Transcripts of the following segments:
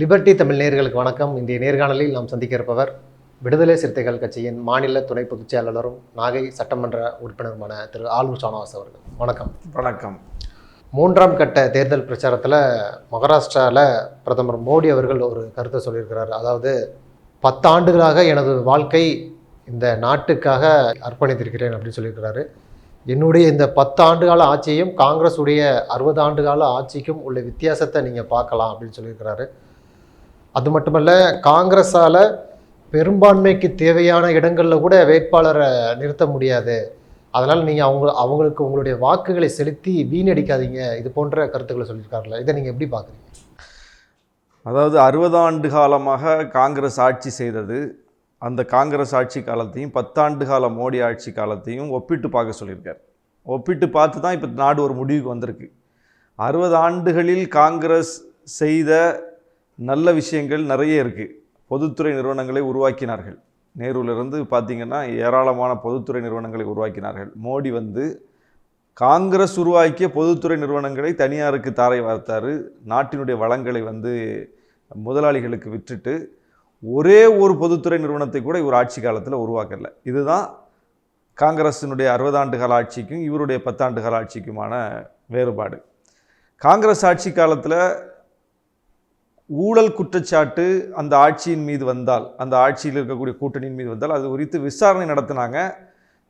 Liberty Tamil நேயர்களுக்கு வணக்கம். இன்றைய நேர்காணலில் நாம் சந்திக்க இருப்பவர் விடுதலை சிறுத்தைகள் கட்சியின் மாநில துணை பொதுச் செயலாளரும் நாகை சட்டமன்ற உறுப்பினருமான திரு ஆலு ஷானவாஸ் அவர்கள். வணக்கம். வணக்கம். மூன்றாம் கட்ட தேர்தல் பிரச்சாரத்தில் மகாராஷ்டிராவில் பிரதமர் மோடி அவர்கள் ஒரு கருத்தை சொல்லியிருக்கிறார். அதாவது பத்தாண்டுகளாக எனது வாழ்க்கை இந்த நாட்டுக்காக அர்ப்பணித்திருக்கிறேன் அப்படின்னு சொல்லியிருக்கிறாரு. என்னுடைய இந்த பத்து ஆண்டு கால ஆட்சியையும் காங்கிரஸ் உடைய அறுபது ஆண்டு கால ஆட்சிக்கும் உள்ள வித்தியாசத்தை நீங்கள் பார்க்கலாம் அப்படின்னு சொல்லியிருக்கிறாரு. அது மட்டுமல்ல காங்கிரஸால் பெரும்பான்மைக்கு தேவையான இடங்களில் கூட வேட்பாளரை நிறுத்த முடியாது. அதனால் நீங்கள் அவங்க அவங்களுக்கு உங்களுடைய வாக்குகளை செலுத்தி வீணடிக்காதீங்க. இது போன்ற கருத்துக்களை சொல்லியிருக்காருல்ல. இதை நீங்கள் எப்படி பார்க்குறீங்க? அதாவது அறுபது ஆண்டு காலமாக காங்கிரஸ் ஆட்சி செய்தது அந்த காங்கிரஸ் ஆட்சி காலத்தையும் பத்தாண்டு கால மோடி ஆட்சி காலத்தையும் ஒப்பிட்டு பார்க்க சொல்லியிருக்கார். ஒப்பிட்டு பார்த்து தான் இப்போ நாடு ஒரு முடிவுக்கு வந்திருக்கு. அறுபது ஆண்டுகளில் காங்கிரஸ் செய்த நல்ல விஷயங்கள் நிறைய இருக்குது பொதுத்துறை நிறுவனங்களை உருவாக்கினார்கள். நேருவிலிருந்து பார்த்தீங்கன்னா ஏராளமான பொதுத்துறை நிறுவனங்களை உருவாக்கினார்கள். மோடி வந்து காங்கிரஸ் உருவாக்கிய பொதுத்துறை நிறுவனங்களை தனியாருக்கு தாரை வார்த்தார். நாட்டினுடைய வளங்களை வந்து முதலாளிகளுக்கு விற்றுட்டு ஒரே ஒரு பொதுத்துறை நிறுவனத்தை கூட இவர் ஆட்சி காலத்தில் உருவாக்கலை. இதுதான் காங்கிரஸினுடைய அறுபதாண்டு கால ஆட்சிக்கும் இவருடைய பத்தாண்டு கால ஆட்சிக்குமான வேறுபாடு. காங்கிரஸ் ஆட்சி காலத்தில் ஊழல் குற்றச்சாட்டு அந்த ஆட்சியின் மீது வந்தால் அந்த ஆட்சியில் இருக்கக்கூடிய கூட்டணியின் மீது வந்தால் அது குறித்து விசாரணை நடத்தினாங்க.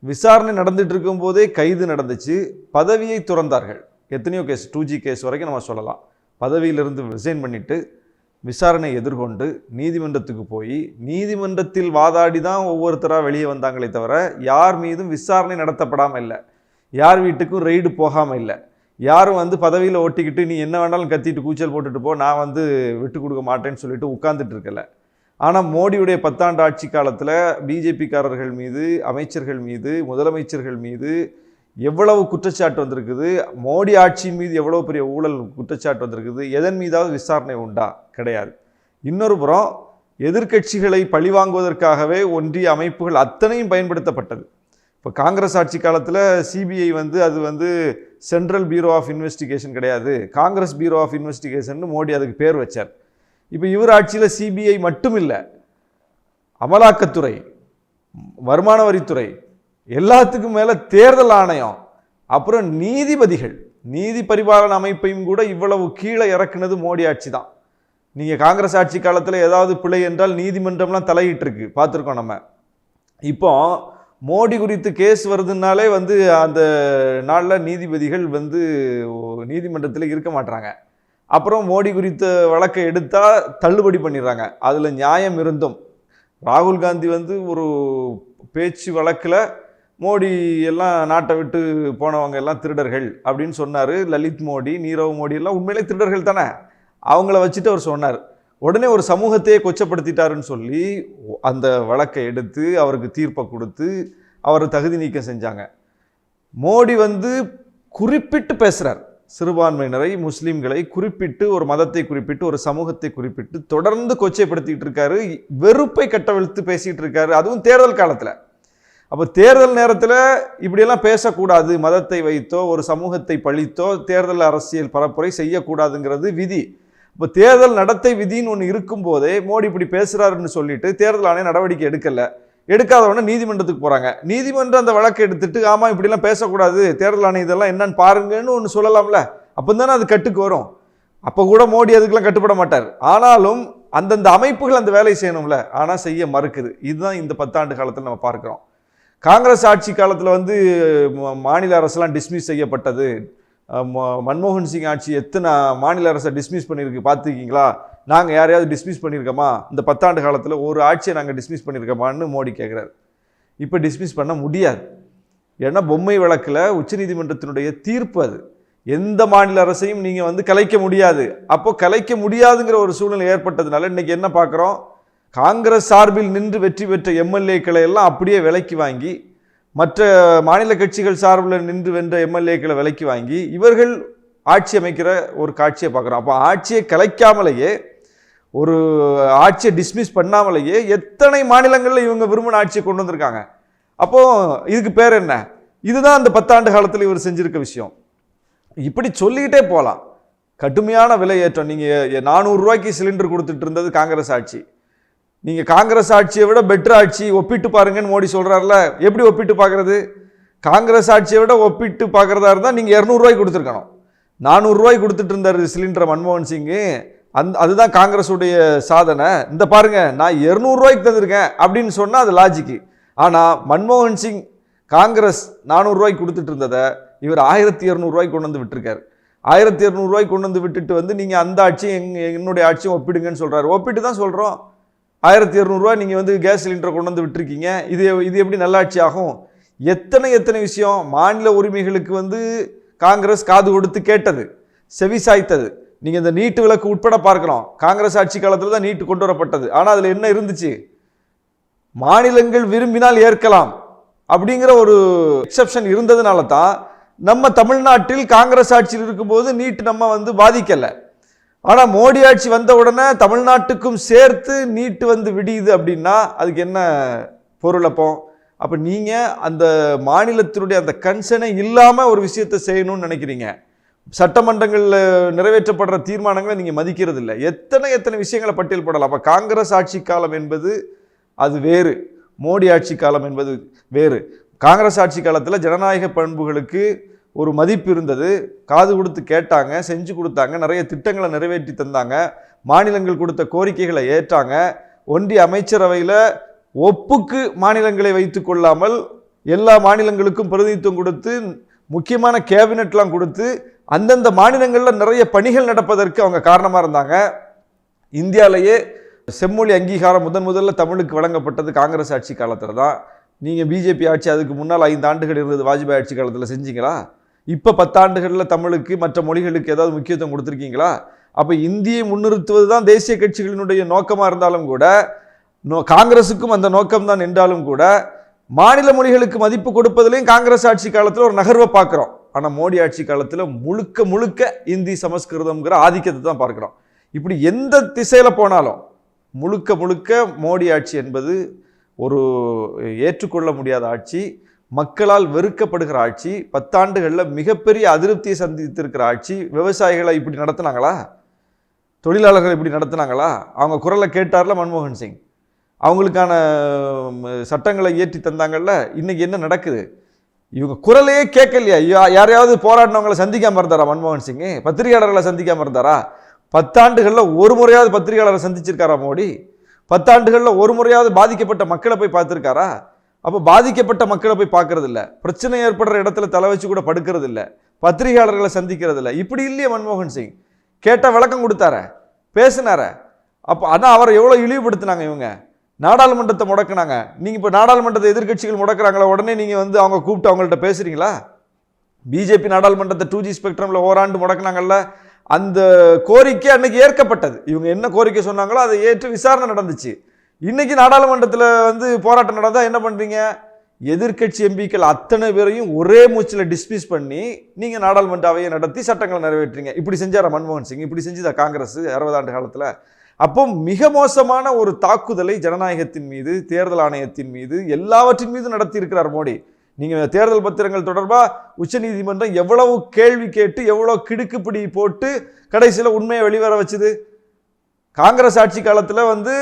விசாரணை நடந்துட்டு இருக்கும்போதே கைது நடந்துச்சு. பதவியை துறந்தார்கள். எத்தனையோ கேஸ் டூ ஜி கேஸ் வரைக்கும் நம்ம சொல்லலாம். பதவியிலிருந்து ரிசைன் பண்ணிட்டு விசாரணை எதிர்கொண்டு நீதிமன்றத்துக்கு போய் நீதிமன்றத்தில் வாதாடி தான் ஒவ்வொருத்தராக வெளியே வந்தாங்களே தவிர யார் மீதும் விசாரணை நடத்தப்படாமல் இல்லை. யார் வீட்டுக்கும் ரெய்டு போகாமல் இல்லை. யாரும் வந்து பதவியில் ஒட்டிக்கிட்டு நீ என்ன வேணாலும் கத்திட்டு கூச்சல் போட்டுட்டு போ நான் வந்து விட்டு கொடுக்க மாட்டேன்னு சொல்லிட்டு உட்காந்துட்டு இருக்கல. ஆனால் மோடியுடைய பத்தாண்டு ஆட்சி காலத்தில் பிஜேபிக்காரர்கள் மீது அமைச்சர்கள் மீது முதலமைச்சர்கள் மீது எவ்வளவு குற்றச்சாட்டு வந்திருக்குது? மோடி ஆட்சியின் மீது எவ்வளோ பெரிய ஊழல் குற்றச்சாட்டு வந்திருக்குது? எதன் மீதாவது விசாரணை உண்டா? கிடையாது. இன்னொரு புறம் எதிர்க்கட்சிகளை பழிவாங்குவதற்காகவே ஒன்றிய அமைப்புகள் அத்தனையும் பயன்படுத்தப்பட்டது. இப்போ காங்கிரஸ் ஆட்சி காலத்தில் சிபிஐ வந்து அது வந்து சென்ட்ரல் பியூரோ ஆஃப் இன்வெஸ்டிகேஷன் கிடையாது. Congress bureau of investigation Modi அதுக்கு பேர் வச்சார். இப்போ இவர் ஆட்சியில் சிபிஐ மட்டும் இல்லை. அமலாக்கத்துறை வருமான வரித்துறை எல்லாத்துக்கும் மேலே தேர்தல் ஆணையம் அப்புறம் நீதிபதிகள் நீதி பரிபாலன அமைப்பையும் கூட இவ்வளவு கீழே இறக்குனது மோடி ஆட்சி தான் நீங்கள் காங்கிரஸ் ஆட்சி காலத்தில் ஏதாவது பிழை என்றால் நீதிமன்றம்லாம் தலையிட்டுருக்கு. பார்த்துருக்கோம் நம்ம. இப்போ மோடி குறித்து கேஸ் வருதுனாலே வந்து அந்த நாளில் நீதிபதிகள் வந்து நீதிமன்றத்தில் இருக்க மாட்டாங்க அப்புறம் மோடி குறித்த வழக்கை எடுத்தால் தள்ளுபடி பண்ணிடுறாங்க. அதில் நியாயம் இருந்தும். ராகுல் காந்தி வந்து ஒரு பேச்சு வழக்கில் மோடி எல்லாம் நாட்டை விட்டு போனவங்க எல்லாம் திருடர்கள் அப்படின்னு சொன்னார். லலித் மோடி நீரவ் மோடி எல்லாம் உண்மையிலே திருடர்கள் தானே? அவங்கள வச்சுட்டு அவர் சொன்னார். உடனே ஒரு சமூகத்தையே கொச்சப்படுத்திட்டாருன்னு சொல்லி அந்த வழக்கை எடுத்து அவருக்கு தீர்ப்பை கொடுத்து அவரை தகுதி நீக்கம் செஞ்சாங்க. மோடி வந்து குறிப்பிட்டு பேசுகிறார் சிறுபான்மையினரை முஸ்லீம்களை குறிப்பிட்டு ஒரு மதத்தை குறிப்பிட்டு ஒரு சமூகத்தை குறிப்பிட்டு தொடர்ந்து கொச்சைப்படுத்திக்கிட்டு இருக்காரு. வெறுப்பை கட்டவிழ்த்து பேசிகிட்டு இருக்காரு. அதுவும் தேர்தல் காலத்தில். அப்போ தேர்தல் நேரத்தில் இப்படியெல்லாம் பேசக்கூடாது. மதத்தை வைத்தோ ஒரு சமூகத்தை பழித்தோ தேர்தல் அரசியல் பரப்புரை செய்யக்கூடாதுங்கிறது விதி. இப்போ தேர்தல் நடத்தை விதின்னு ஒன்று இருக்கும்போதே மோடி இப்படி பேசுகிறாருன்னு சொல்லிட்டு தேர்தல் ஆணையம் நடவடிக்கை எடுக்கலை. எடுக்காதவொடனே நீதிமன்றத்துக்கு போகிறாங்க நீதிமன்றம் அந்த வழக்கை எடுத்துட்டு ஆமாம் இப்படிலாம் பேசக்கூடாது தேர்தல் ஆணையம் இதெல்லாம் என்னன்னு பாருங்கன்னு ஒன்று சொல்லலாம்ல. அப்போ தானே அது கட்டுக்கு வரும். அப்போ கூட மோடி அதுக்கெல்லாம் கட்டுப்பட மாட்டார். ஆனாலும் அந்தந்த அமைப்புகள் அந்த வேலையை செய்யணும்ல. ஆனால் செய்ய மறுக்குது. இதுதான் இந்த பத்தாண்டு காலத்தில் நம்ம பார்க்குறோம். காங்கிரஸ் ஆட்சி காலத்தில் வந்து மாநில அரசெல்லாம் டிஸ்மிஸ் செய்யப்பட்டது. மன்மோகன் சிங் ஆட்சி எத்தனை மாநில அரசை டிஸ்மிஸ் பண்ணியிருக்கு பார்த்துருக்கீங்களா? நாங்கள் யாரையாவது டிஸ்மிஸ் பண்ணியிருக்கோமா? இந்த பத்தாண்டு காலத்தில் ஒரு ஆட்சியை நாங்கள் டிஸ்மிஸ் பண்ணியிருக்கோமான்னு மோடி கேட்குறாரு இப்போ டிஸ்மிஸ் பண்ண முடியாது. ஏன்னா பொம்மை வழக்கில் உச்சநீதிமன்றத்தினுடைய தீர்ப்பு அது. எந்த மாநில அரசையும் நீங்கள் வந்து கலைக்க முடியாது. அப்போ கலைக்க முடியாதுங்கிற ஒரு சூழ்நிலை ஏற்பட்டதுனால இன்னைக்கு என்ன பார்க்குறோம் காங்கிரஸ் சார்பில் நின்று வெற்றி பெற்ற எம்எல்ஏக்களை எல்லாம் அப்படியே விலைக்கு வாங்கி மற்ற மாநில கட்சிகள் சார்பில் நின்று வென்ற எம்எல்ஏக்களை விலைக்கு வாங்கி இவர்கள் ஆட்சி அமைக்கிற ஒரு காட்சியை பார்க்குறோம். அப்போ ஆட்சியை கலைக்காமலேயே ஒரு ஆட்சியை டிஸ்மிஸ் பண்ணாமலேயே எத்தனை மாநிலங்களில் இவங்க விரும்பின ஆட்சியை கொண்டு வந்திருக்காங்க? அப்போது இதுக்கு பேர் என்ன? இதுதான் அந்த பத்தாண்டு காலத்தில் இவர் செஞ்சுருக்க விஷயம். இப்படி சொல்லிக்கிட்டே போகலாம். கடுமையான விலை ஏற்றம் நீங்கள் நானூறுரூவாய்க்கு சிலிண்டர் கொடுத்துட்டு இருந்தது காங்கிரஸ் ஆட்சி. நீங்கள் காங்கிரஸ் ஆட்சியை விட பெட்டர் ஆட்சி ஒப்பிட்டு பாருங்கன்னு மோடி சொல்கிறாருல எப்படி ஒப்பிட்டு பார்க்குறது காங்கிரஸ் ஆட்சியை விட ஒப்பிட்டு பார்க்குறதா இருந்தால் நீங்கள் இரநூறுவாய்க்கு கொடுத்துருக்கணும். நானூறுரூவாய்க்கு கொடுத்துட்டு இருந்தார் சிலிண்டரை மன்மோகன் சிங்கு. அந்த அதுதான் காங்கிரஸுடைய சாதனை. இந்த பாருங்க நான் இரநூறுவாய்க்கு தந்திருக்கேன் அப்படின்னு சொன்னால் அது லாஜிக்கு ஆனால் மன்மோகன் சிங் காங்கிரஸ் நானூறுரூவாய்க்கு கொடுத்துட்டு இருந்ததை இவர் ஆயிரத்தி இரநூறுவாய்க்கு கொண்டு வந்து விட்டுருக்காரு. ஆயிரத்தி இரநூறுவாய்க்கு கொண்டு வந்து விட்டுட்டு வந்து நீங்கள் அந்த ஆட்சியும் எங் என்னுடைய ஆட்சியும் ஒப்பிடுங்கன்னு சொல்கிறாரு ஒப்பிட்டு தான் சொல்கிறோம் ஆயிரத்தி இரநூறுவா நீங்கள் வந்து கேஸ் சிலிண்டரை கொண்டு வந்து விட்டுருக்கீங்க. இது இது எப்படி நல்லாட்சி ஆகும் எத்தனை எத்தனை விஷயம் மாநில உரிமைகளுக்கு வந்து காங்கிரஸ் காது கொடுத்து கேட்டது செவி சாய்த்தது நீங்கள் இந்த நீட்டு விலக்கு உட்பட பார்க்கலாம் காங்கிரஸ் ஆட்சி காலத்தில் தான் நீட்டு கொண்டு வரப்பட்டது. ஆனால் அதில் என்ன இருந்துச்சு? மாநிலங்கள் விரும்பினால் ஏற்கலாம் அப்படிங்கிற ஒரு எக்ஸப்ஷன் இருந்ததுனால தான் நம்ம தமிழ்நாட்டில் காங்கிரஸ் ஆட்சியில் இருக்கும்போது நீட் நம்ம வந்து பாதிக்கலை. ஆனால் மோடி ஆட்சி வந்த உடனே தமிழ்நாட்டுக்கும் சேர்த்து நீட்டு வந்து விடியுது அப்படின்னா அதுக்கு என்ன பொருள் அப்போ? அப்போ நீங்கள் அந்த மாநிலத்தினுடைய அந்த கன்சர்னே இல்லாமல் ஒரு விஷயத்தை செய்யணும்னு நினைக்கிறீங்க. சட்டமன்றங்களில் நிறைவேற்றப்படுற தீர்மானங்களை நீங்கள் மதிக்கிறது இல்லை எத்தனை எத்தனை விஷயங்களை பட்டியல் போடலாம்? அப்போ காங்கிரஸ் ஆட்சி காலம் என்பது அது வேறு. மோடி ஆட்சி காலம் என்பது வேறு. காங்கிரஸ் ஆட்சி காலத்தில் ஜனநாயக பண்புகளுக்கு ஒரு மதிப்பு இருந்தது. காது கொடுத்து கேட்டாங்க செஞ்சு கொடுத்தாங்க நிறைய திட்டங்களை நிறைவேற்றி தந்தாங்க. மாநிலங்கள் கொடுத்த கோரிக்கைகளை ஏற்றாங்க. ஒன்றிய அமைச்சரவையில் ஒப்புக்கு மாநிலங்களை வைத்து கொள்ளாமல் எல்லா மாநிலங்களுக்கும் பிரதிநிதித்துவம் கொடுத்து முக்கியமான கேபினெட்லாம் கொடுத்து அந்தந்த மாநிலங்களில் நிறைய பணிகள் நடப்பதற்கு அவங்க காரணமாக இருந்தாங்க. இந்தியாவிலேயே செம்மொழி அங்கீகாரம் முதன் முதல்ல தமிழுக்கு வழங்கப்பட்டது காங்கிரஸ் ஆட்சி காலத்தில் தான். நீங்கள் பிஜேபி ஆட்சி அதுக்கு முன்னால் ஐந்து ஆண்டுகள் இருந்தது வாஜ்பாய் ஆட்சி காலத்தில் செஞ்சீங்களா? இப்போ பத்தாண்டுகளில் தமிழுக்கு மற்ற மொழிகளுக்கு ஏதாவது முக்கியத்துவம் கொடுத்துருக்கீங்களா? அப்போ இந்தியை முன்னிறுத்துவது தான் தேசிய கட்சிகளினுடைய நோக்கமாக இருந்தாலும் கூட நோ காங்கிரஸுக்கும் அந்த நோக்கம்தான் என்றாலும் கூட மாநில மொழிகளுக்கு மதிப்பு கொடுப்பதிலையும் காங்கிரஸ் ஆட்சி காலத்தில் ஒரு நகர்வை பார்க்குறோம். ஆனால் மோடி ஆட்சி காலத்தில் முழுக்க முழுக்க இந்தி சமஸ்கிருதம்ங்கிற ஆதிக்கத்தை தான் பார்க்குறோம். இப்படி எந்த திசையில் போனாலும் முழுக்க முழுக்க மோடி ஆட்சி என்பது ஒரு ஏற்றுக்கொள்ள முடியாத ஆட்சி. மக்களால் வெறுக்கப்படுகிற ஆட்சி பத்தாண்டுகளில் மிகப்பெரிய அதிருப்தியை சந்தித்திருக்கிற ஆட்சி விவசாயிகளை இப்படி நடத்துனாங்களா? தொழிலாளர்கள் இப்படி நடத்துனாங்களா? அவங்க குரலை கேட்டார்ல மன்மோகன் சிங். அவங்களுக்கான சட்டங்களை இயற்றி தந்தாங்கல்ல இன்றைக்கி என்ன நடக்குது? இவங்க குரலையே கேட்கலையா? யாரையாவது போராடினவங்களை சந்திக்காமல் இருந்தாரா மன்மோகன் சிங்கு பத்திரிகையாளர்களை சந்திக்காமல் இருந்தாரா? பத்தாண்டுகளில் ஒரு முறையாவது பத்திரிகையாளரை சந்திச்சிருக்காரா மோடி? பத்தாண்டுகளில் ஒரு முறையாவது பாதிக்கப்பட்ட மக்களை போய் பார்த்துருக்காரா? அப்போ பாதிக்கப்பட்ட மக்களை போய் பார்க்கறது இல்லை பிரச்சனை ஏற்படுற இடத்துல தலை வச்சு கூட படுக்கிறது இல்லை பத்திரிகையாளர்களை சந்திக்கிறது இல்லை இப்படி இல்லையே மன்மோகன் சிங். கேட்ட விளக்கம் கொடுத்தார பேசினார. அப்போ ஆனால் அவரை எவ்வளோ இழிவுபடுத்தினாங்க இவங்க. நாடாளுமன்றத்தை முடக்குனாங்க. நீங்கள் இப்போ நாடாளுமன்றத்தை எதிர்க்கட்சிகள் முடக்கிறாங்களா உடனே நீங்கள் வந்து அவங்க கூப்பிட்டு அவங்கள்ட்ட பேசுறீங்களா? பிஜேபி நாடாளுமன்றத்தை டூ ஜி ஸ்பெக்ட்ரமில் ஓராண்டு முடக்குனாங்கல்ல அந்த கோரிக்கை அன்னைக்கு ஏற்கப்பட்டது. இவங்க என்ன கோரிக்கை சொன்னாங்களோ அதை ஏற்று விசாரணை நடந்துச்சு. இன்றைக்கி நாடாளுமன்றத்தில் வந்து போராட்டம் நடந்தால் என்ன பண்ணுறீங்க எதிர்க்கட்சி எம்பிக்கள் அத்தனை பேரையும் ஒரே மூச்சில் டிஸ்மிஸ் பண்ணி நீங்கள் நாடாளுமன்ற அவையை நடத்தி சட்டங்களை நிறைவேற்றுறீங்க. இப்படி செஞ்சாரா மன்மோகன் சிங்? இப்படி செஞ்சுதா காங்கிரஸ் அறுபது ஆண்டு காலத்தில்? அப்போ மிக மோசமான ஒரு தாக்குதலை ஜனநாயகத்தின் மீது தேர்தல் ஆணையத்தின் மீது எல்லாவற்றின் மீது நடத்தி இருக்கிறார் மோடி. நீங்கள் தேர்தல் பத்திரங்கள் தொடர்பாக உச்சநீதிமன்றம் எவ்வளவு கேள்வி கேட்டு எவ்வளோ கிடுக்குப்பிடி போட்டு கடைசியில் உண்மையை வெளிவர வச்சுது? காங்கிரஸ் ஆட்சி காலத்தில் வந்து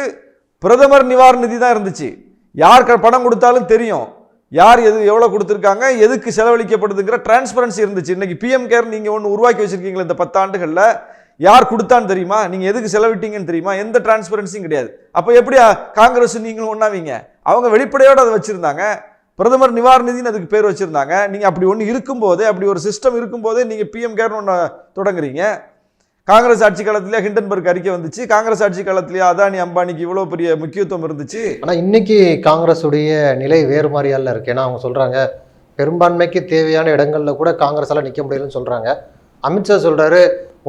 பிரதமர் நிவாரண நிதி தான் இருந்துச்சு. யார் க- பணம் கொடுத்தாலும் தெரியும். யார் எது எவ்வளோ கொடுத்துருக்காங்க எதுக்கு செலவழிக்கப்படுதுங்கிற டிரான்ஸ்பரன்சி இருந்துச்சு. இன்றைக்கி பிஎம் கேர் நீங்கள் ஒன்று உருவாக்கி வச்சுருக்கீங்களா இந்த பத்தாண்டுகளில். யார் கொடுத்தான்னு தெரியுமா? நீங்கள் எதுக்கு செலவிட்டீங்கன்னு தெரியுமா? எந்த டிரான்ஸ்பரன்சியும் கிடையாது. அப்போ எப்படி காங்கிரஸ் நீங்களும் ஒன்றாவீங்க அவங்க வெளிப்படையோடு அதை வச்சுருந்தாங்க. பிரதமர் நிவாரண நிதின்னு அதுக்கு பேர் வச்சுருந்தாங்க. நீங்கள் அப்படி ஒன்று இருக்கும்போதே அப்படி ஒரு சிஸ்டம் இருக்கும்போதே நீங்கள் பிஎம் கேர்னு ஒன்று தொடங்குறீங்க. காங்கிரஸ் ஆட்சி காலத்திலே ஹிண்டன்பர்க் அறிக்கை வந்துச்சு. காங்கிரஸ் ஆட்சி காலத்திலேயே அதானி அம்பானிக்கு இவ்வளோ பெரிய முக்கியத்துவம் இருந்துச்சு. ஆனா இன்னைக்கு காங்கிரஸுடைய நிலை வேறு மாதிரியால இருக்கு. ஏன்னா அவங்க சொல்றாங்க பெரும்பான்மைக்கு தேவையான இடங்கள்ல கூட காங்கிரஸால நிக்க முடியலன்னு சொல்றாங்க. அமித்ஷா சொல்றாரு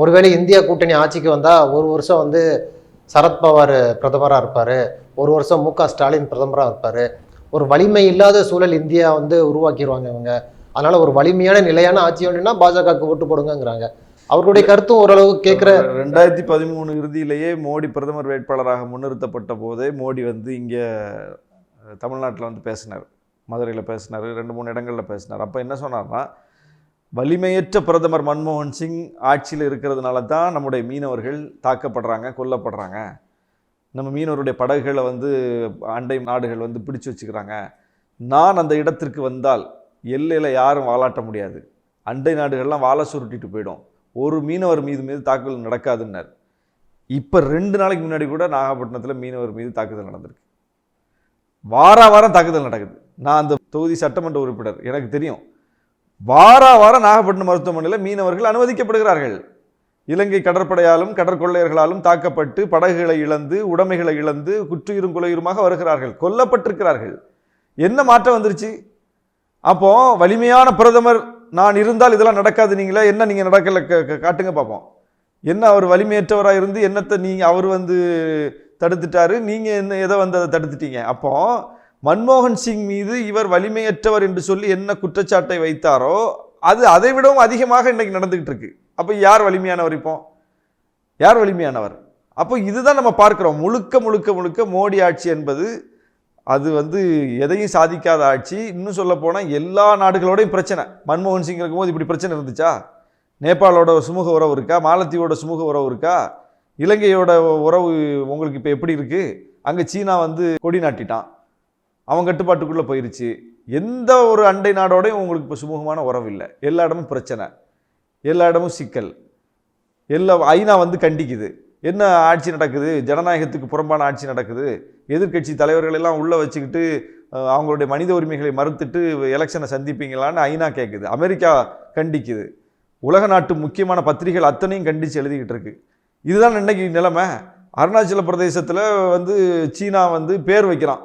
ஒருவேளை இந்தியா கூட்டணி ஆட்சிக்கு வந்தா ஒரு வருஷம் வந்து சரத்பவார் பிரதமரா இருப்பாரு. ஒரு வருஷம் மு க ஸ்டாலின் பிரதமராக இருப்பாரு. ஒரு வலிமை இல்லாத சூழல் இந்தியா வந்து உருவாக்கிடுவாங்க இவங்க. அதனால ஒரு வலிமையான நிலையான ஆட்சி வேணும்னா பாஜகவுக்கு ஓட்டு போடுங்கிறாங்க அவர்களுடைய கருத்தும் ஓரளவு கேட்குற ரெண்டாயிரத்தி பதிமூணு இறுதியிலேயே மோடி பிரதமர் வேட்பாளராக முன்னிறுத்தப்பட்ட போதே மோடி வந்து இங்கே தமிழ்நாட்டில் வந்து பேசினார். மதுரையில் பேசினார் ரெண்டு மூணு இடங்களில் பேசினார். அப்போ என்ன சொன்னார்னா வலிமையற்ற பிரதமர் மன்மோகன் சிங் ஆட்சியில் இருக்கிறதுனால தான் நம்முடைய மீனவர்கள் தாக்கப்படுறாங்க கொல்லப்படுறாங்க. நம்ம மீனவருடைய படகுகளை வந்து அண்டை நாடுகள் வந்து பிடிச்சு வச்சுக்கிறாங்க. நான் அந்த இடத்திற்கு வந்தால் எல்லையில் யாரும் வாலாட்ட முடியாது. அண்டை நாடுகள்லாம் வாழை சுருட்டிட்டு போயிடும். ஒரு மீனவர் மீது மீது தாக்குதல் நடக்காதுன்னார். இப்போ ரெண்டு நாளைக்கு முன்னாடி கூட நாகப்பட்டினத்தில் மீனவர் மீது தாக்குதல் நடந்திருக்கு. வார வாரம் தாக்குதல் நடக்குது. நான் அந்த தொகுதி சட்டமன்ற உறுப்பினர் எனக்கு தெரியும். வார வாரம் நாகப்பட்டினம் மருத்துவமனையில் மீனவர்கள் அனுமதிக்கப்படுகிறார்கள். இலங்கை கடற்படையாலும் கடற்கொள்ளையர்களாலும் தாக்கப்பட்டு படகுகளை இழந்து உடைமைகளை இழந்து குற்றுயிரும் குலையுருமாக வருகிறார்கள். கொல்லப்பட்டிருக்கிறார்கள். என்ன மாற்றம் வந்துருச்சு? அப்போ வலிமையான பிரதமர் நான் இருந்தால் இதெல்லாம் நடக்காது நீங்களே. என்ன நீங்கள் நடக்கல? க- காட்டுங்க பார்ப்போம் என்ன அவர் வலிமையற்றவராக இருந்து என்னத்தை நீங்கள் அவர் வந்து தடுத்துட்டாரு. நீங்கள் என்ன எதை வந்து அதை தடுத்துட்டீங்க? அப்போ மன்மோகன் சிங் மீது இவர் வலிமையற்றவர் என்று சொல்லி என்ன குற்றச்சாட்டை வைத்தாரோ அது அதை விடவும் அதிகமாக இன்னைக்கு நடந்துகிட்டு இருக்கு அப்போ யார் வலிமையானவர் இப்போ? யார் வலிமையானவர்? அப்போ இதுதான் நம்ம பார்க்குறோம். முழுக்க முழுக்க முழுக்க மோடி ஆட்சி என்பது அது வந்து எதையும் சாதிக்காத ஆட்சி. இன்னும் சொல்ல போனால் எல்லா நாடுகளோடையும் பிரச்சனை. மன்மோகன் சிங் இருக்கும்போது இப்படி பிரச்சனை இருந்துச்சா? நேபாளோட சுமூக உறவு இருக்கா? மாலத்தீவோட சுமூக உறவு இருக்கா? இலங்கையோட உறவு உங்களுக்கு இப்போ எப்படி இருக்குது அங்கே சீனா வந்து கொடி நாட்டிட்டான். அவன் கட்டுப்பாட்டுக்குள்ளே போயிருச்சு. எந்த ஒரு அண்டை நாடோடையும் உங்களுக்கு இப்போ சுமூகமான உறவு இல்லை. எல்லா இடமும் பிரச்சனை. எல்லா இடமும் சிக்கல். எல்லா ஐநா வந்து கண்டிக்குது. என்ன ஆட்சி நடக்குது? ஜனநாயகத்துக்கு புறம்பான ஆட்சி நடக்குது. எதிர்க்கட்சி தலைவர்கள் எல்லாம் உள்ளே வச்சுக்கிட்டு அவங்களுடைய மனித உரிமைகளை மறுத்துட்டு எலெக்ஷனை சந்திப்பீங்களான்னு ஐநா கேட்குது அமெரிக்கா கண்டிக்குது. உலக நாட்டு முக்கியமான பத்திரிகைகள் அத்தனையும் கண்டித்து எழுதிக்கிட்டு இருக்கு. இதுதான் இன்னைக்கு நிலைமை. அருணாச்சல பிரதேசத்தில் வந்து சீனா வந்து பேர் வைக்கிறான்.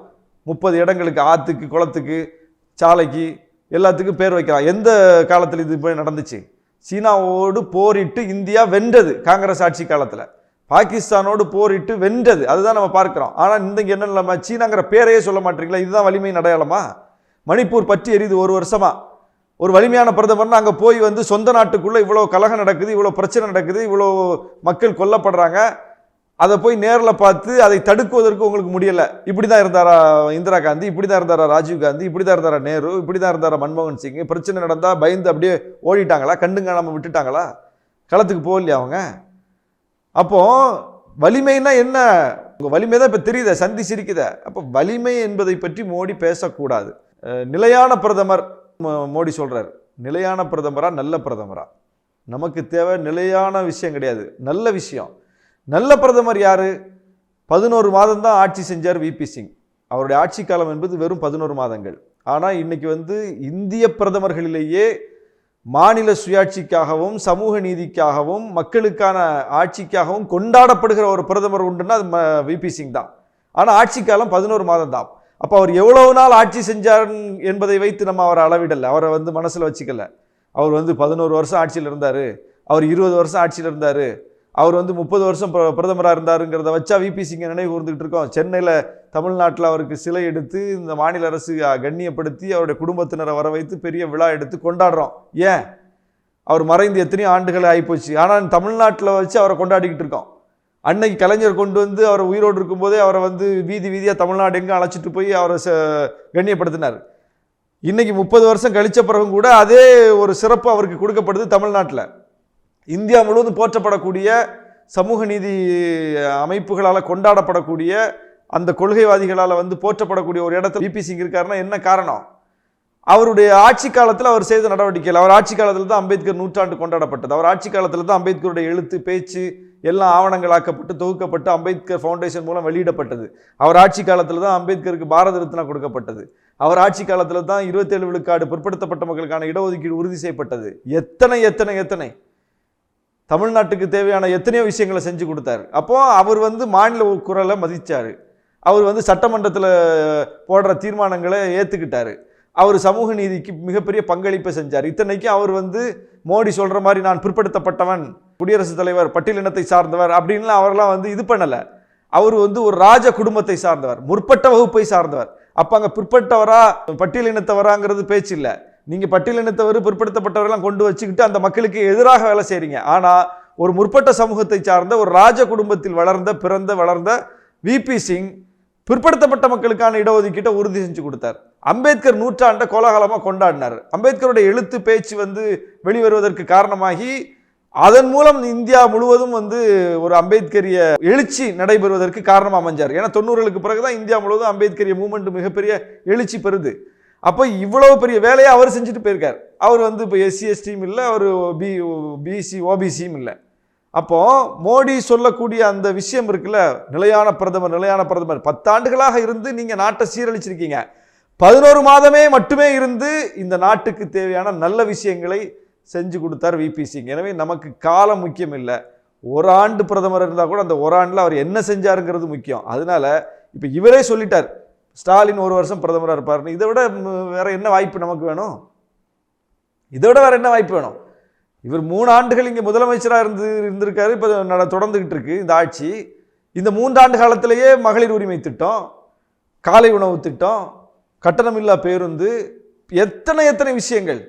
முப்பது இடங்களுக்கு ஆற்றுக்கு குளத்துக்கு சாலைக்கு எல்லாத்துக்கும் பேர் வைக்கிறான். எந்த காலத்தில் இது போய் நடந்துச்சு? சீனாவோடு போரிட்டு இந்தியா வென்றது காங்கிரஸ் ஆட்சி காலத்தில். பாகிஸ்தானோடு போரிட்டு வென்றது. அதுதான் நம்ம பார்க்குறோம். ஆனால் இந்த என்ன நிலைமை? சீனாங்கிற பேரையே சொல்ல மாட்டீங்களா? இதுதான் வலிமையின் அடையாளமா? மணிப்பூர் பற்றி எரியுது ஒரு வருஷமா. ஒரு வலிமையான பிரதமர்னு அங்கே போய் வந்து சொந்த நாட்டுக்குள்ளே இவ்வளோ கலகம் நடக்குது இவ்வளோ பிரச்சனை நடக்குது இவ்வளோ மக்கள் கொல்லப்படுறாங்க. அதை போய் நேரில் பார்த்து அதை தடுக்குவதற்கு உங்களுக்கு முடியலை. இப்படி தான் இருந்தாரா இந்திரா காந்தி? இப்படி தான் இருந்தாரா ராஜீவ் காந்தி? இப்படி தான் இருந்தாரா நேரு? இப்படி தான் இருந்தாரா மன்மோகன் சிங்? பிரச்சனை நடந்தால் பயந்து அப்படியே ஓடிட்டாங்களா? கண்டுங்க நம்ம விட்டுட்டாங்களா? களத்துக்கு போகலையா அவங்க? அப்போது வலிமைன்னா என்ன? உங்கள் வலிமை தான் இப்போ தெரியுதே சந்தி சிரிக்குத. அப்போ வலிமை என்பதை பற்றி மோடி பேசக்கூடாது. நிலையான பிரதமர் மோ- மோடி சொல்கிறார் நிலையான பிரதமரா நல்ல பிரதமரா? நமக்கு தேவை நிலையான விஷயம் கிடையாது. நல்ல விஷயம். நல்ல பிரதமர் யார்? பதினோரு மாதம் தான் ஆட்சி செஞ்சார் விபி சிங். அவருடைய ஆட்சி காலம் என்பது வெறும் பதினோரு மாதங்கள். ஆனால் இன்றைக்கி வந்து இந்திய பிரதமர்களிலேயே மாநில சுயாட்சிக்காகவும் சமூக நீதிக்காகவும் மக்களுக்கான ஆட்சிக்காகவும் கொண்டாடப்படுகிற ஒரு பிரதமர் உண்டுன்னா அது விபி சிங் தான். ஆனால் ஆட்சி காலம் பதினோரு மாதம் தான். அப்போ அவர் எவ்வளவு நாள் ஆட்சி செஞ்சார் என்பதை வைத்து நம்ம அவரை அளவிடல. அவரை வந்து மனசில் வச்சுக்கல. அவர் வந்து பதினோரு வருஷம் ஆட்சியில் இருந்தார். அவர் இருபது வருஷம் ஆட்சியில் இருந்தார். அவர் வந்து முப்பது வருஷம் பிர- இருந்தாருங்கிறத வச்சா விபி சிங்கை நினைவு கூர்ந்துக்கிட்டு இருக்கோம். சென்னையில் தமிழ்நாட்டில் அவருக்கு சிலை எடுத்து இந்த மாநில அரசு கண்ணியப்படுத்தி அவருடைய குடும்பத்தினரை வர வைத்து பெரிய விழா எடுத்து கொண்டாடுறோம். ஏன்? அவர் மறைந்து எத்தனையோ ஆண்டுகள் ஆகிப்போச்சு ஆனால் தமிழ்நாட்டில் வச்சு அவரை கொண்டாடிக்கிட்டு இருக்கோம். அன்னைக்கு கலைஞர் கொண்டு வந்து அவர் உயிரோடு இருக்கும்போதே அவரை வந்து வீதி வீதியாக தமிழ்நாடு எங்கே அழைச்சிட்டு போய் அவரை ச- கண்ணியப்படுத்தினார். இன்னைக்கு முப்பது வருஷம் கழிச்ச பிறகும் கூட அதே ஒரு சிறப்பு அவருக்கு கொடுக்கப்படுது தமிழ்நாட்டில். இந்தியா முழுவதும் போற்றப்படக்கூடிய சமூக நீதி அமைப்புகளால் கொண்டாடப்படக்கூடிய அந்த கொள்கைவாதிகளால் வந்து போற்றப்படக்கூடிய ஒரு இடத்துல விபி சிங் இருக்காருன்னா என்ன காரணம்? அவருடைய ஆட்சி காலத்தில் அவர் செய்த நடவடிக்கைகள் அவர் ஆட்சி காலத்தில் தான் அம்பேத்கர் நூற்றாண்டு கொண்டாடப்பட்டது. அவர் ஆட்சி காலத்தில் தான் அம்பேத்கருடைய எழுத்து பேச்சு எல்லாம் ஆவணங்களாக்கப்பட்டு தொகுக்கப்பட்டு அம்பேத்கர் ஃபவுண்டேஷன் மூலம் வெளியிடப்பட்டது. அவர் ஆட்சி காலத்தில் தான் அம்பேத்கருக்கு பாரத ரத்னா கொடுக்கப்பட்டது. அவர் ஆட்சி காலத்தில் தான் இருபத்தேழு விழுக்காடு பிற்படுத்தப்பட்ட மக்களுக்கான இடஒதுக்கீடு உறுதி செய்யப்பட்டது. எத்தனை எத்தனை எத்தனை? தமிழ்நாட்டுக்கு தேவையான எத்தனையோ விஷயங்களை செஞ்சு கொடுத்தாரு. அப்போது அவர் வந்து மாநில குரலை மதித்தார் அவர் வந்து சட்டமன்றத்தில் போடுற தீர்மானங்களை ஏற்றுக்கிட்டார் அவர் சமூக நீதிக்கு மிகப்பெரிய பங்களிப்பை செஞ்சார். இத்தனைக்கும் அவர் வந்து மோடி சொல்கிற மாதிரி நான் பிற்படுத்தப்பட்டவன் குடியரசுத் தலைவர் பட்டியலினத்தை சார்ந்தவர் அப்படின்லாம் அவரெல்லாம் வந்து இது பண்ணலை. அவர் வந்து ஒரு ராஜ குடும்பத்தை சார்ந்தவர் முற்பட்ட வகுப்பை சார்ந்தவர். அப்போ அங்கே பிற்பட்டவரா பட்டியலினத்தவராங்கிறது பேச்சு இல்லை. நீங்கள் பட்டியலினத்தவர் பிற்படுத்தப்பட்டவரெல்லாம் கொண்டு வச்சுக்கிட்டு அந்த மக்களுக்கு எதிராக வேலை செய்கிறீங்க ஆனால் ஒரு முற்பட்ட சமூகத்தை சார்ந்த ஒரு ராஜ குடும்பத்தில் வளர்ந்த பிறந்த வளர்ந்த விபி சிங் பிற்படுத்தப்பட்ட மக்களுக்கான இடஒதுக்கீட்டை உறுதி செஞ்சு கொடுத்தார். அம்பேத்கர் நூற்றாண்டை கோலாகலமாக கொண்டாடினார். அம்பேத்கருடைய எழுத்து பேச்சு வந்து வெளிவருவதற்கு காரணமாகி அதன் மூலம் இந்தியா முழுவதும் வந்து ஒரு அம்பேத்கரிய எழுச்சி நடைபெறுவதற்கு காரணமாக அமைஞ்சார். ஏன்னா தொண்ணூறுகளுக்கு பிறகு தான் இந்தியா முழுவதும் அம்பேத்கரிய மூமெண்ட் மிகப்பெரிய எழுச்சி பெறுது. அப்போ இவ்வளவு பெரிய வேலையை அவர் செஞ்சுட்டு போயிருக்கார். அவர் வந்து இப்போ எஸ்சி எஸ்டியும் இல்லை அவர் பி பிசி ஓபிசியும் இல்லை. அப்போது மோடி சொல்லக்கூடிய அந்த விஷயம் இருக்குல்ல நிலையான பிரதமர் நிலையான பிரதமர் பத்தாண்டுகளாக இருந்து நீங்கள் நாட்டை சீரழிச்சிருக்கீங்க. பதினோரு மாதமே மட்டுமே இருந்து இந்த நாட்டுக்கு தேவையான நல்ல விஷயங்களை செஞ்சு கொடுத்தார் விபி சிங் எனவே நமக்கு காலம் முக்கியம் இல்லை. ஒரு ஆண்டு பிரதமர் இருந்தால் கூட அந்த ஒரு ஆண்டில் அவர் என்ன செஞ்சாருங்கிறது முக்கியம். அதனால இப்போ இவரே சொல்லிட்டார். ஸ்டாலின் ஒரு வருஷம் பிரதமராக இருப்பார்னு இதை விட வேறு வேற என்ன வாய்ப்பு நமக்கு வேணும்? இதை விட வேற என்ன வாய்ப்பு வேணும்? இவர் மூணு ஆண்டுகள் இங்கே முதலமைச்சராக இருந்து இருந்திருக்காரு. இப்போ நட தொடர்ந்துக்கிட்டு இருக்கு இந்த ஆட்சி. இந்த மூன்றாண்டு காலத்திலேயே மகளிர் உரிமை திட்டம் காலை உணவு திட்டம் கட்டணமில்லா பேருந்து எத்தனை எத்தனை விஷயங்கள்.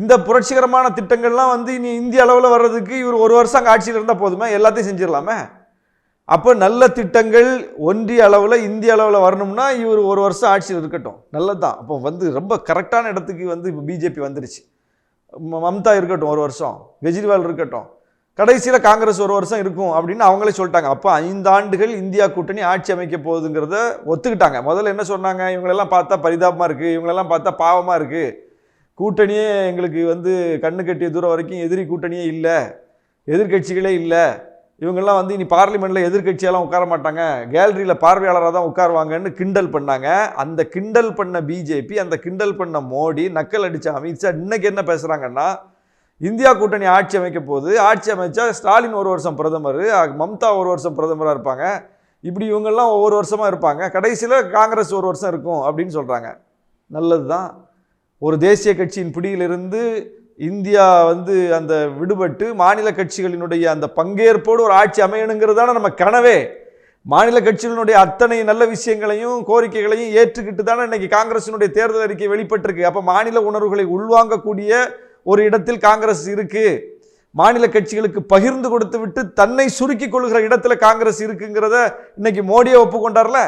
இந்த புரட்சிகரமான திட்டங்கள்லாம் வந்து இனி இந்திய அளவில் வர்றதுக்கு இவர் ஒரு வருஷம் அங்கே ஆட்சியில் இருந்தால் போதுமே? எல்லாத்தையும் செஞ்சிடலாமே? அப்போ நல்ல திட்டங்கள் ஒன்றிய அளவில் இந்திய அளவில் வரணும்னா இவர் ஒரு வருஷம் ஆட்சியில் இருக்கட்டும். நல்லது தான் அப்போ வந்து ரொம்ப கரெக்டான இடத்துக்கு வந்து இப்போ பிஜேபி வந்துருச்சு. ம- மம்தா இருக்கட்டும் ஒரு வருஷம். கெஜ்ரிவால் இருக்கட்டும். கடைசியில் காங்கிரஸ் ஒரு வருஷம் இருக்கும் அப்படின்னு அவங்களே சொல்லிட்டாங்க. அப்போ ஐந்து ஆண்டுகள் இந்தியா கூட்டணி ஆட்சி அமைக்க போகுதுங்கிறத ஒத்துக்கிட்டாங்க. முதல்ல என்ன சொன்னாங்க? இவங்களெல்லாம் பார்த்தா பரிதாபமாக இருக்குது இவங்களெல்லாம் பார்த்தா பாவமாக இருக்குது கூட்டணியே எங்களுக்கு வந்து கண்ணு கட்டிய தூரம் வரைக்கும் எதிரி கூட்டணியே இல்லை. எதிர்க்கட்சிகளே இல்லை. இவங்கெல்லாம் வந்து இனி பார்லிமெண்ட்டில் எதிர்க்கட்சியெல்லாம் உட்கார மாட்டாங்க. கேலரியில் பார்வையாளராக தான் உட்காருவாங்கன்னு கிண்டல் பண்ணாங்க. அந்த கிண்டல் பண்ண பிஜேபி அந்த கிண்டல் பண்ண மோடி நக்கல் அடித்த அமித்ஷா இன்றைக்கி என்ன பேசுகிறாங்கன்னா இந்தியா கூட்டணி ஆட்சி அமைக்க போகுது. ஆட்சி அமைச்சா ஸ்டாலின் ஒரு வருஷம் பிரதமர் மம்தா ஒரு வருஷம் பிரதமராக இருப்பாங்க. இப்படி இவங்கெல்லாம் ஒவ்வொரு வருஷமாக இருப்பாங்க. கடைசியில் காங்கிரஸ் ஒரு வருஷம் இருக்கும் அப்படின்னு சொல்கிறாங்க நல்லது தான் ஒரு தேசிய கட்சியின் பிடியிலிருந்து இந்தியா வந்து அந்த விடுபட்டு மாநில கட்சிகளினுடைய அந்த பங்கேற்போடு ஒரு ஆட்சி அமையணுங்கிறது தானே நம்ம கனவே. மாநில கட்சிகளினுடைய அத்தனை நல்ல விஷயங்களையும் கோரிக்கைகளையும் ஏற்றுக்கிட்டு தானே இன்னைக்கு காங்கிரசினுடைய தேர்தல் அறிக்கை வெளிப்பட்டிருக்கு. அப்போ மாநில உணர்வுகளை உள்வாங்கக்கூடிய ஒரு இடத்தில் காங்கிரஸ் இருக்குது மாநில கட்சிகளுக்கு பகிர்ந்து கொடுத்து விட்டு தன்னை சுருக்கிக் கொள்கிற இடத்துல காங்கிரஸ் இருக்குங்கிறத இன்னைக்கு மோடியை ஒப்புக்கொண்டார்ல?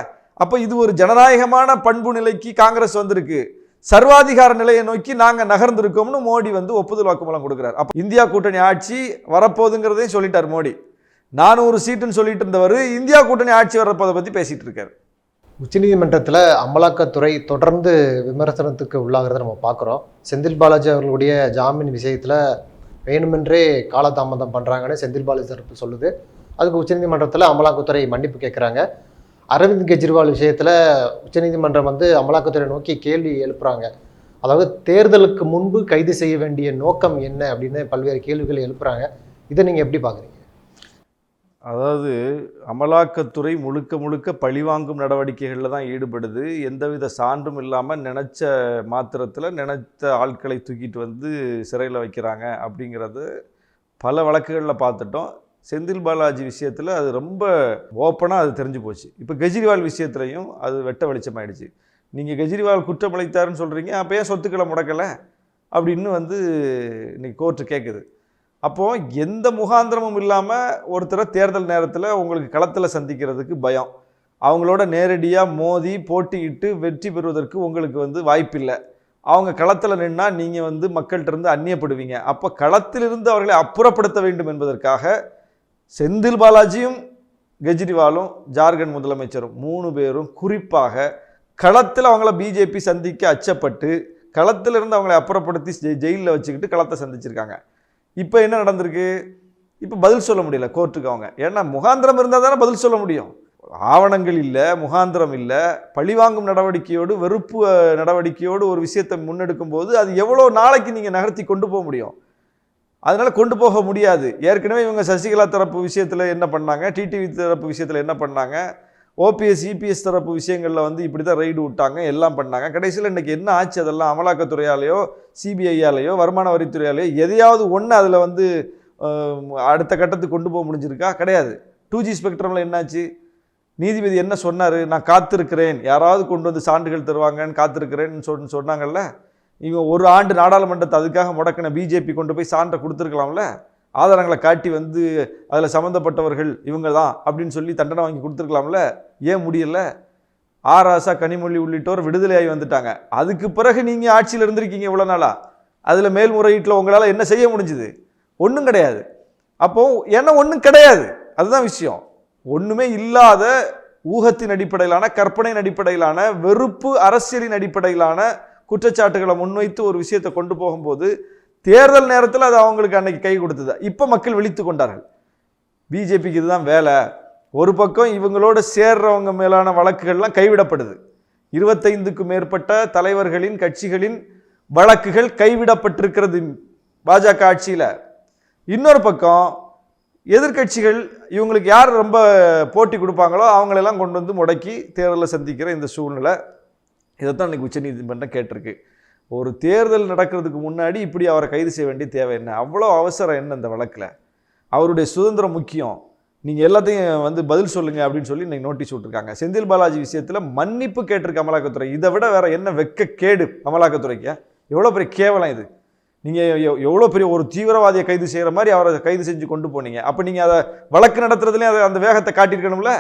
அப்போ இது ஒரு ஜனநாயகமான பண்பு நிலைக்கு காங்கிரஸ் வந்திருக்கு. சர்வாதிகார நிலையை நோக்கி நாங்கள் நகர்ந்திருக்கோம்னு மோடி வந்து ஒப்புதல் வாக்குமூலம் கொடுக்குறார். அப்போ இந்தியா கூட்டணி ஆட்சி வரப்போகுதுங்கிறதையும் சொல்லிட்டார் மோடி. நானூறு சீட்டுன்னு சொல்லிட்டு இருந்தவர் இந்தியா கூட்டணி ஆட்சி வரப்போதை பற்றி பேசிகிட்டு இருக்காரு. உச்சநீதிமன்றத்தில் அமலாக்கத்துறை தொடர்ந்து விமர்சனத்துக்கு உள்ளாகிறத நம்ம பார்க்குறோம். செந்தில் பாலாஜி அவர்களுடைய ஜாமீன் விஷயத்தில் வேணுமென்றே காலதாமதம் பண்ணுறாங்கன்னு செந்தில் பாலாஜி தரப்பு சொல்லுது. அதுக்கு உச்சநீதிமன்றத்தில் அமலாக்கத்துறை மன்னிப்பு கேட்குறாங்க அரவிந்த் கெஜ்ரிவால் விஷயத்தில் உச்சநீதிமன்றம் வந்து அமலாக்கத்துறை நோக்கி கேள்வி எழுப்புறாங்க. அதாவது தேர்தலுக்கு முன்பு கைது செய்ய வேண்டிய நோக்கம் என்ன அப்படின்னு பல்வேறு கேள்விகள் எழுப்புறாங்க. இதை நீங்கள் எப்படி பார்க்குறீங்க அதாவது அமலாக்கத்துறை முழுக்க முழுக்க பழிவாங்கும் நடவடிக்கைகளில் தான் ஈடுபடுது. எந்தவித சான்றும் இல்லாமல் நினச்ச மாத்திரத்தில் நினைத்த ஆட்களை தூக்கிட்டு வந்து சிறையில் வைக்கிறாங்க அப்படிங்கிறது பல வழக்குகளில் பார்த்துட்டோம். செந்தில் பாலாஜி விஷயத்தில் அது ரொம்ப ஓப்பனாக அது தெரிஞ்சு போச்சு. இப்போ கெஜ்ரிவால் விஷயத்துலையும் அது வெட்ட வெளிச்சமாயிடுச்சு. நீங்கள் கெஜ்ரிவால் குற்றம் அளித்தாருன்னு சொல்கிறீங்க அப்போ ஏன் சொத்துக்களை முடக்கலை? அப்படின்னு வந்து இன்னைக்கு கோர்ட்டு கேட்குது அப்போது எந்த முகாந்திரமும் இல்லாமல் ஒருத்தரை தேர்தல் நேரத்தில் உங்களுக்கு களத்தில் சந்திக்கிறதுக்கு பயம். அவங்களோட நேரடியாக மோதி போட்டியிட்டு வெற்றி பெறுவதற்கு உங்களுக்கு வந்து வாய்ப்பில்லை. அவங்க களத்தில் நின்னா நீங்கள் வந்து மக்கள்கிட்ட இருந்து அந்நியப்படுவீங்க. அப்போ களத்திலிருந்து அவர்களை அப்புறப்படுத்த வேண்டும் என்பதற்காக செந்தில் பாலாஜியும் கெஜ்ரிவாலும் ஜார்க்கண்ட் முதலமைச்சரும் மூணு பேரும் குறிப்பாக களத்தில் அவங்கள பிஜேபி சந்திக்க அச்சப்பட்டு களத்தில் இருந்து அவங்களை அப்புறப்படுத்தி ஜெயிலில் வச்சுக்கிட்டு களத்தை சந்திச்சிருக்காங்க. இப்போ என்ன நடந்திருக்கு? இப்போ பதில் சொல்ல முடியல கோர்ட்டுக்கு அவங்க. ஏன்னா முகாந்திரம் இருந்தால் தானே பதில் சொல்ல முடியும். ஆவணங்கள் இல்லை முகாந்திரம் இல்லை. பழிவாங்கும் நடவடிக்கையோடு வெறுப்பு நடவடிக்கையோடு ஒரு விஷயத்தை முன்னெடுக்கும் போது அது எவ்வளோ நாளைக்கு நீங்கள் நகர்த்தி கொண்டு போக முடியும்? அதனால் கொண்டு போக முடியாது. ஏற்கனவே இவங்க சசிகலா தரப்பு விஷயத்தில் என்ன பண்ணாங்க? டிடிவி தரப்பு விஷயத்தில் என்ன பண்ணாங்க? ஓபிஎஸ் இபிஎஸ் தரப்பு விஷயங்களில் வந்து இப்படி தான் ரைடு விட்டாங்க எல்லாம் பண்ணாங்க. கடைசியில் இன்றைக்கி என்ன ஆச்சு? அதெல்லாம் அமலாக்கத்துறையாலேயோ சிபிஐயாலேயோ வருமான வரித்துறையாலேயோ எதையாவது ஒன்று அதில் வந்து அடுத்த கட்டத்துக்கு கொண்டு போக முடிஞ்சிருக்கா? கிடையாது. டூ ஜி ஸ்பெக்ட்ரமில் என்னாச்சு? நீதிபதி என்ன சொன்னார்? நான் காத்திருக்கிறேன். யாராவது கொண்டு வந்து சான்றுகள் தருவாங்கன்னு காத்திருக்கிறேன்னு சொன்னாங்கல்ல? இவங்க ஒரு ஆண்டு நாடாளுமன்றத்தை அதுக்காக முடக்கின பிஜேபி கொண்டு போய் சான்றை கொடுத்துருக்கலாம்ல? ஆதாரங்களை காட்டி வந்து அதில் சம்மந்தப்பட்டவர்கள் இவங்க தான் அப்படின்னு சொல்லி தண்டனை வாங்கி கொடுத்துருக்கலாம்ல? ஏன் முடியல? ஆர் ஆசா கனிமொழி உள்ளிட்டோர் விடுதலையாகி வந்துட்டாங்க. அதுக்கு பிறகு நீங்கள் ஆட்சியில் இருந்திருக்கீங்க இவ்வளோ நாளாக அதில் மேல்முறையீட்டில் உங்களால் என்ன செய்ய முடிஞ்சுது? ஒன்றும் கிடையாது. அப்போது ஏன்னா ஒன்றும் கிடையாது. அதுதான் விஷயம். ஒன்றுமே இல்லாத ஊகத்தின் அடிப்படையிலான கற்பனையின் அடிப்படையிலான வெறுப்பு அரசியலின் அடிப்படையிலான குற்றச்சாட்டுகளை முன்வைத்து ஒரு விஷயத்தை கொண்டு போகும்போது தேர்தல் நேரத்தில் அது அவங்களுக்கு அன்னைக்கு கை கொடுத்தது. இப்போ மக்கள் விழித்து கொண்டார்கள். பிஜேபிக்கு இதுதான் வேலை. ஒரு பக்கம் இவங்களோட சேர்றவங்க மேலான வழக்குகள்லாம் கைவிடப்படுது. இருபத்தைந்துக்கு மேற்பட்ட தலைவர்களின் கட்சிகளின் வழக்குகள் கைவிடப்பட்டிருக்கிறது பாஜக ஆட்சியில். இன்னொரு பக்கம் எதிர்க்கட்சிகள் இவங்களுக்கு யார் ரொம்ப போட்டி கொடுப்பாங்களோ அவங்களெல்லாம் கொண்டு வந்து முடக்கி தேர்தலை சந்திக்கிற இந்த சூழ்நிலை இதைத்தான் இன்னைக்கு உச்சநீதிமன்றம் கேட்டிருக்கு. ஒரு தேர்தல் நடக்கிறதுக்கு முன்னாடி இப்படி அவரை கைது செய்ய வேண்டிய தேவை என்ன? அவ்வளோ அவசரம் என்ன இந்த வழக்கில்? அவருடைய சுதந்திரம் முக்கியம். நீங்கள் எல்லாத்தையும் வந்து பதில் சொல்லுங்கள் அப்படின்னு சொல்லி இன்றைக்கி நோட்டீஸ் விட்ருக்காங்க செந்தில் பாலாஜி விஷயத்தில் மன்னிப்பு கேட்டிருக்கு அமலாக்கத்துறை. இதை விட வேறு என்ன வெக்க கேடு அமலாக்கத்துறைக்கு? எவ்வளோ பெரிய கேவலம் இது. நீங்கள் எவ்வளோ பெரிய ஒரு தீவிரவாதியை கைது செய்கிற மாதிரி அவரை கைது செஞ்சு கொண்டு போனீங்க. அப்போ நீங்கள் அதை வழக்கு நடத்துறதுலேயும் அதை அந்த வேகத்தை காட்டியிருக்கணும்ல?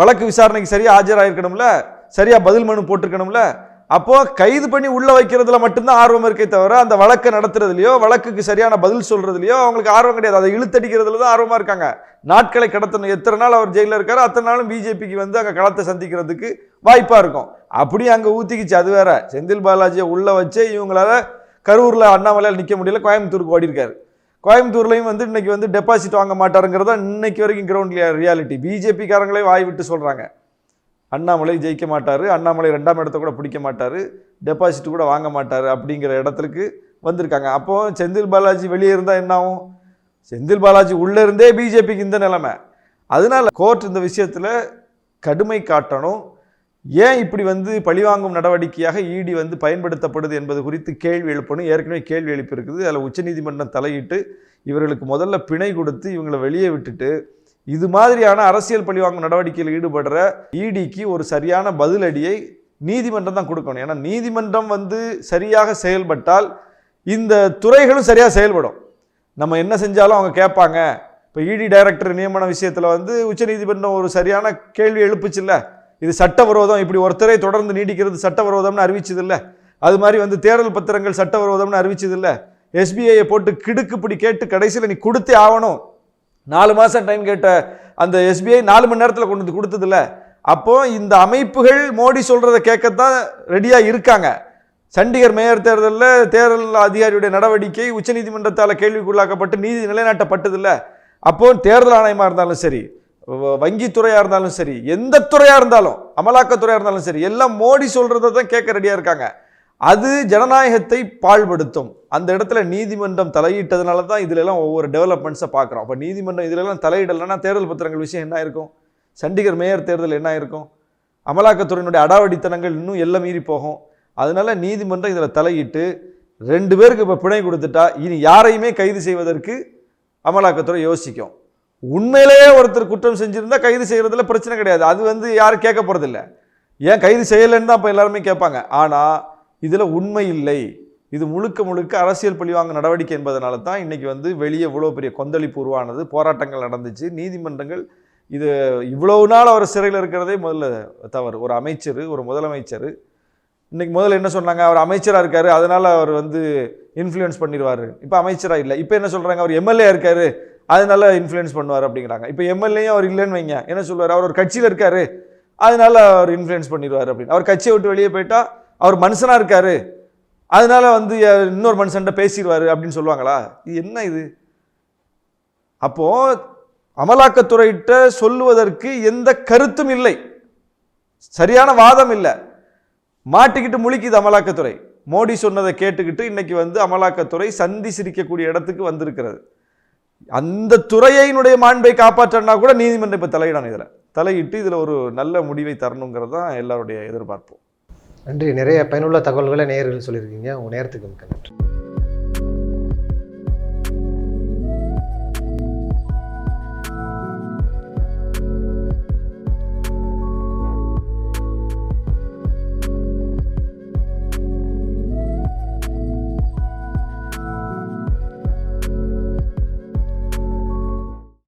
வழக்கு விசாரணைக்கு சரியாக ஆஜராயிருக்கணும்ல? சரியாக பதில் மனு போட்டிருக்கணும்ல? அப்போ கைது பண்ணி உள்ளே வைக்கிறதுல மட்டும்தான் ஆர்வம் இருக்கே தவிர அந்த வழக்கை நடத்துறதுலையோ வழக்குக்கு சரியான பதில் சொல்கிறதுலையோ அவங்களுக்கு ஆர்வம் கிடையாது. அதை இழுத்தடிக்கிறதுல தான் ஆர்வமாக இருக்காங்க. நாட்களை கடத்தணும். எத்தனை நாள் அவர் ஜெயிலில் இருக்காரோ அத்தனை நாளும் பிஜேபிக்கு வந்து அங்கே களத்தை சந்திக்கிறதுக்கு வாய்ப்பாக இருக்கும். அப்படியே அங்கே ஊத்திக்கிச்சு. அது வேற. செந்தில் பாலாஜியை உள்ளே வச்சே இவங்களால கரூரில் அண்ணாமலையால் நிற்க முடியல. கோயம்புத்தூருக்கு ஓடிருக்காரு கோயம்புத்தூர்லையும் வந்து இன்னைக்கு வந்து டெபாசிட் வாங்க மாட்டாருங்கிறதா இன்னைக்கு வரைக்கும் கிரவுண்ட் ரியாலிட்டி பிஜேபிக்காரங்களே வாய் விட்டு சொல்கிறாங்க அண்ணாமலை ஜெயிக்க மாட்டார் அண்ணாமலை ரெண்டாம் இடத்த கூட பிடிக்க மாட்டார் டெபாசிட் கூட வாங்க மாட்டார் அப்படிங்கிற இடத்துக்கு வந்திருக்காங்க. அப்போ செந்தில் பாலாஜி வெளியே இருந்தால் என்ன ஆகும்? செந்தில் பாலாஜி உள்ளே இருந்தே பிஜேபிக்கு இந்த நிலைமை. அதனால் கோர்ட் இந்த விஷயத்தில் கடுமை காட்டணும். ஏன் இப்படி வந்து பழிவாங்கும் நடவடிக்கையாக இடி வந்து பயன்படுத்தப்படுது என்பது குறித்து கேள்வி எழுப்பணும். ஏற்கனவே கேள்வி எழுப்பியிருக்குது. அதில் உச்சநீதிமன்றம் தலையிட்டு இவர்களுக்கு முதல்ல பிணை கொடுத்து இவங்களை வெளியே விட்டுட்டு இது மாதிரியான அரசியல் பழிவாங்கும் நடவடிக்கையில் ஈடுபடுற இடிக்கு ஒரு சரியான பதிலடியை நீதிமன்றம் தான் கொடுக்கணும். ஏன்னா நீதிமன்றம் வந்து சரியாக செயல்பட்டால் இந்த துறைகளும் சரியாக செயல்படும். நம்ம என்ன செஞ்சாலும் அவங்க கேட்பாங்க. இப்போ இடி டைரக்டர் நியமன விஷயத்தில் வந்து உச்சநீதிமன்றம் ஒரு சரியான கேள்வி எழுப்புச்சுல்ல? இது சட்டவிரோதம் இப்படி ஒருத்தரை தொடர்ந்து நீடிக்கிறது சட்டவிரோதம்னு அறிவிச்சதில்ல. அது மாதிரி வந்து தேர்தல் பத்திரங்கள் சட்டவிரோதம்னு அறிவிச்சதில்ல. எஸ்பிஐயை போட்டு கிடுக்குப்பிடி கேட்டு கடைசியில் நீ கொடுத்தே ஆகணும். நாலு மாதம் டைம் கேட்ட அந்த எஸ்பிஐ நாலு மணி நேரத்தில் கொண்டு வந்து கொடுத்ததில்ல அப்போது இந்த அமைப்புகள் மோடி சொல்கிறத கேட்கத்தான் ரெடியாக இருக்காங்க. சண்டிகர் மேயர் தேர்தலில் தேர்தல் அதிகாரியுடைய நடவடிக்கை உச்சநீதிமன்றத்தால் கேள்விக்குள்ளாக்கப்பட்டு நீதி நிலைநாட்டப்பட்டதில்ல அப்போது தேர்தல் ஆணையமாக இருந்தாலும் சரி வ- வங்கித்துறையாக இருந்தாலும் சரி எந்த துறையாக இருந்தாலும் அமலாக்கத்துறையாக இருந்தாலும் சரி எல்லாம் மோடி சொல்கிறத தான் கேட்க ரெடியாக இருக்காங்க. அது ஜனநாயகத்தை பாழ்படுத்தும். அந்த இடத்துல நீதிமன்றம் தலையிட்டதுனால தான் இதிலெல்லாம் ஒவ்வொரு டெவலப்மெண்ட்ஸை பார்க்குறோம். அப்போ நீதிமன்றம் இதிலெல்லாம் தலையிடலைன்னா தேர்தல் பத்திரங்கள் விஷயம் என்ன இருக்கும் சண்டிகர் மேயர் தேர்தல் என்ன இருக்கும் அமலாக்கத்துறையினுடைய அடாவடித்தனங்கள் இன்னும் எல்லாம் மீறி போகும். அதனால நீதிமன்றம் இதில் தலையிட்டு ரெண்டு பேருக்கு இப்போ பிணை கொடுத்துட்டா இனி யாரையுமே கைது செய்வதற்கு அமலாக்கத்துறை யோசிக்கும். உண்மையிலேயே ஒருத்தர் குற்றம் செஞ்சுருந்தால் கைது செய்கிறதுல பிரச்சனை கிடையாது. அது வந்து யாரும் கேட்க போகிறதில்ல ஏன் கைது செய்யலைன்னு தான் இப்போ எல்லாருமே கேட்பாங்க. ஆனால் இதில் உண்மை இல்லை. இது முழுக்க முழுக்க அரசியல் பழிவாங்க நடவடிக்கை என்பதனால தான் இன்றைக்கி வந்து வெளியே இவ்வளோ பெரிய கொந்தளிப்பு உருவானது போராட்டங்கள் நடந்துச்சு. நீதிமன்றங்கள் இது இவ்வளவு நாள் அவர் சிறையில் இருக்கிறதே முதல்ல தவறு. ஒரு அமைச்சர் ஒரு முதலமைச்சர். இன்றைக்கி முதல்ல என்ன சொன்னாங்க? அவர் அமைச்சராக இருக்கார் அதனால் அவர் வந்து இன்ஃப்ளூயன்ஸ் பண்ணிடுவார். இப்போ அமைச்சராக இல்லை. இப்போ என்ன சொல்கிறாங்க அவர் எம்எல்ஏ இருக்கார் அதனால இன்ஃப்ளூயன்ஸ் பண்ணுவார் அப்படிங்கிறாங்க. இப்போ எம்எல்ஏயும் அவர் இல்லைன்னு வைங்க. என்ன சொல்லுவார்? அவர் ஒரு கட்சியில் இருக்கார் அதனால அவர் இன்ஃப்ளூயன்ஸ் பண்ணிடுவார் அப்படின்னு. அவர் கட்சியை விட்டு வெளியே போயிட்டால் அவர் மனுஷனாக இருக்கார். அதனால் வந்து இன்னொரு மனுஷன்ட்ட பேசிடுவார் அப்படின்னு சொல்லுவாங்களா? இது என்ன இது? அப்போது அமலாக்கத்துறையிட்ட சொல்லுவதற்கு எந்த கருத்தும் இல்லை. சரியான வாதம் இல்லை. மாட்டிக்கிட்டு முழிக்குது அமலாக்கத்துறை. மோடி சொன்னதை கேட்டுக்கிட்டு இன்னைக்கு வந்து அமலாக்கத்துறை சந்தி சிரிக்கக்கூடிய இடத்துக்கு வந்திருக்கிறது. அந்த துறையினுடைய மாண்பை காப்பாற்றனா கூட நீதிமன்றம் இப்போ தலையிடணும் இதில். தலையிட்டு இதில் ஒரு நல்ல முடிவை தரணுங்கிறது தான் எல்லாருடைய எதிர்பார்ப்பும். நன்றி. நிறைய பயனுள்ள தகவல்களை நேயர்கள் சொல்லியிருக்கீங்க. உங்கள் நேரத்துக்கு மிக்க நன்றி.